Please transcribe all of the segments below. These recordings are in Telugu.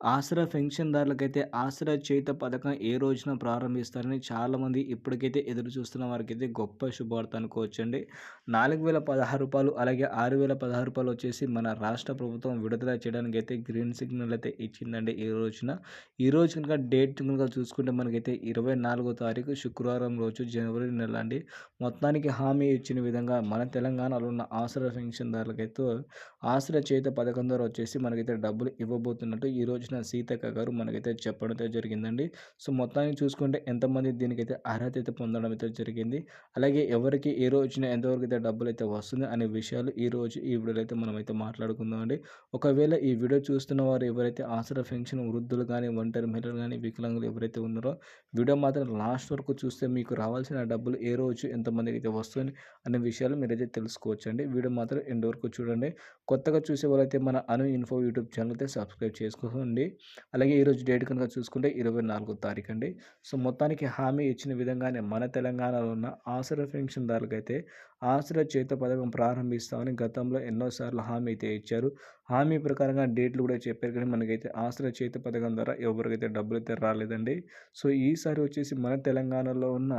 ఆసరా పెన్షన్దారులకైతే ఆసరా చేత పథకం ఏ రోజున ప్రారంభిస్తారని చాలామంది ఇప్పటికైతే ఎదురు చూస్తున్న వారికైతే గొప్ప శుభవార్త అనుకోవచ్చండి. నాలుగు వేల పదహారు రూపాయలు అలాగే ఆరు వేల పదహారు రూపాయలు వచ్చేసి మన రాష్ట్ర ప్రభుత్వం విడుదల చేయడానికి అయితే గ్రీన్ సిగ్నల్ అయితే ఇచ్చిందండి ఈ రోజున. ఈ రోజు కనుక డేట్ కనుక చూసుకుంటే మనకైతే ఇరవై నాలుగో తారీఖు శుక్రవారం రోజు జనవరి నెల అండి. మొత్తానికి హామీ ఇచ్చిన విధంగా మన తెలంగాణలో ఉన్న ఆసరా పెన్షన్దారులకైతే ఆసరా చేత పథకం ద్వారా వచ్చేసి మనకైతే డబ్బులు ఇవ్వబోతున్నట్టు ఈ రోజున సీతక్క గారు మనకైతే చెప్పడం అయితే జరిగిందండి. సో మొత్తానికి చూసుకుంటే ఎంతమంది దీనికైతే అర్హత అయితే పొందడం అయితే జరిగింది. అలాగే ఎవరికి ఏ రోజున ఎంతవరకు అయితే డబ్బులు అయితే వస్తుంది అనే విషయాలు ఈ రోజు ఈ వీడియోలో అయితే మనం అయితే మాట్లాడుకుందాం అండి ఒకవేళ ఈ వీడియో చూస్తున్న వారు ఎవరైతే ఆసరా పెన్షన్ వృద్ధులు కానీ ఒంటరి మహిళలు కానీ వికలాంగులు ఎవరైతే ఉన్నారో వీడియో మాత్రం లాస్ట్ వరకు చూస్తే మీకు రావాల్సిన డబ్బులు ఏ రోజు ఎంతమందికి అయితే వస్తుంది అనే విషయాలు మీరైతే తెలుసుకోవచ్చు అండి వీడియో మాత్రం ఎండ్ వరకు చూడండి. కొత్తగా చూసే వాళ్ళైతే మన అను ఇన్ఫో యూట్యూబ్ ఛానల్ అయితే సబ్స్క్రైబ్ చేసుకోండి. అలాగే ఈరోజు డేట్ కనుక చూసుకుంటే ఇరవై నాలుగో తారీఖు అండి సో మొత్తానికి హామీ ఇచ్చిన విధంగానే మన తెలంగాణలో ఉన్న ఆసరా పెన్షన్దారులకైతే ఆసరా చేత పథకం ప్రారంభిస్తామని గతంలో ఎన్నోసార్లు హామీ అయితే ఇచ్చారు. హామీ ప్రకారంగా డేట్లు కూడా చెప్పారు కానీ మనకైతే ఆసరా చేత పథకం ద్వారా ఎవరికైతే డబ్బులు అయితే రాలేదండి. సో ఈసారి వచ్చేసి మన తెలంగాణలో ఉన్న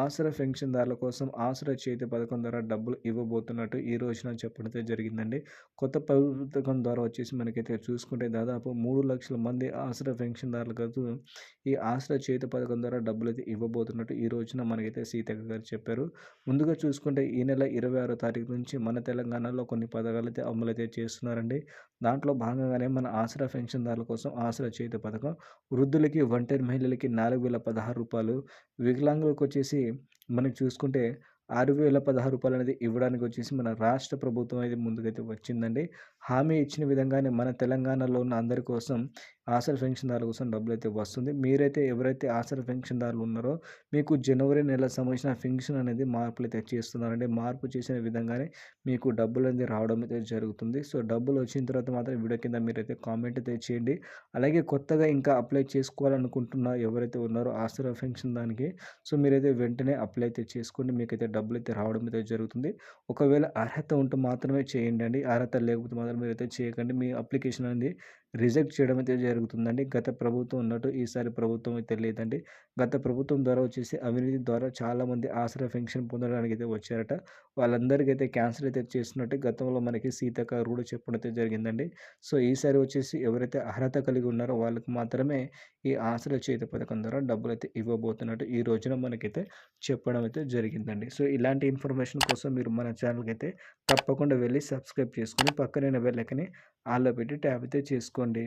ఆసరా పెన్షన్దారుల కోసం ఆసరా చేతి పథకం ద్వారా డబ్బులు ఇవ్వబోతున్నట్టు ఈ రోజున చెప్పడంతో జరిగిందండి. కొత్త పథకం ద్వారా వచ్చేసి మనకైతే చూసుకుంటే దాదాపు మూడు లక్షల మంది ఆసరా పెన్షన్దారులకు ఈ ఆసరా చేతి పథకం ద్వారా డబ్బులు అయితే ఇవ్వబోతున్నట్టు ఈ రోజున మనకైతే సీతక్క గారు చెప్పారు. ముందుగా చూసుకుంటే ఈ నెల ఇరవై ఆరో తారీఖు నుంచి మన తెలంగాణలో కొన్ని పథకాలు అయితే అమలు అయితే చేస్తున్నారండి. దాంట్లో భాగంగానే మన ఆసరా పెన్షన్దారుల కోసం ఆసరా చేతి పథకం వృద్ధులకి ఒంటరి మహిళలకి నాలుగు వేల పదహారు రూపాయలు వికలాంగులకు వచ్చేసి మనకి చూసుకుంటే ఆరు వేల పదహారు రూపాయలు అనేది ఇవ్వడానికి వచ్చేసి మన రాష్ట్ర ప్రభుత్వం అయితే ముందుకైతే వచ్చిందండి. హామీ ఇచ్చిన విధంగానే మన తెలంగాణలో ఉన్న అందరి కోసం ఆసరా పెన్షన్దారుల కోసం డబ్బులు అయితే వస్తుంది. మీరైతే ఎవరైతే ఆసరా పెన్షన్దారులు ఉన్నారో మీకు జనవరి నెల సంబంధించిన పెన్షన్ అనేది మార్పులు అయితే చేస్తున్నారండి మార్పు చేసిన విధంగానే మీకు డబ్బులు అనేది రావడం అయితే జరుగుతుంది. సో డబ్బులు వచ్చిన తర్వాత మాత్రం వీడియో కింద మీరైతే కామెంట్ అయితే చేయండి. అలాగే కొత్తగా ఇంకా అప్లై చేసుకోవాలనుకుంటున్న ఎవరైతే ఉన్నారో ఆసరా పెన్షన్ దానికి సో మీరైతే వెంటనే అప్లై అయితే చేసుకోండి. మీకైతే డబ్బులు అయితే రావడం అయితే జరుగుతుంది. ఒకవేళ అర్హత ఉంటే మాత్రమే చేయండి అండి. అర్హత లేకపోతే మాత్రం మీరైతే చేయకండి. మీ అప్లికేషన్ అనేది రిజెక్ట్ చేయడం అయితే జరుగుతుందండి. గత ప్రభుత్వం ఉన్నట్టు ఈసారి ప్రభుత్వం అయితే లేదండి. గత ప్రభుత్వం ద్వారా వచ్చేసి అవినీతి ద్వారా చాలామంది ఆసరా పెన్షన్ పొందడానికి అయితే వచ్చారట. వాళ్ళందరికీ అయితే క్యాన్సిల్ అయితే చేస్తున్నట్టు గతంలో మనకి సీతక్క కూడా చెప్పడం అయితే జరిగిందండి. సో ఈసారి వచ్చేసి ఎవరైతే అర్హత కలిగి ఉన్నారో వాళ్ళకి మాత్రమే ఈ ఆసరా చేతి పథకం ద్వారా డబ్బులు అయితే ఇవ్వబోతున్నట్టు ఈ రోజున మనకైతే చెప్పడం అయితే జరిగిందండి. సో ఇలాంటి ఇన్ఫర్మేషన్ కోసం మీరు మన ఛానల్కి అయితే తప్పకుండా వెళ్ళి సబ్స్క్రైబ్ చేసుకొని పక్కనే బెల్లకని ఆల్లో పెట్టి ట్యాప్ అయితే చేసుకోండి.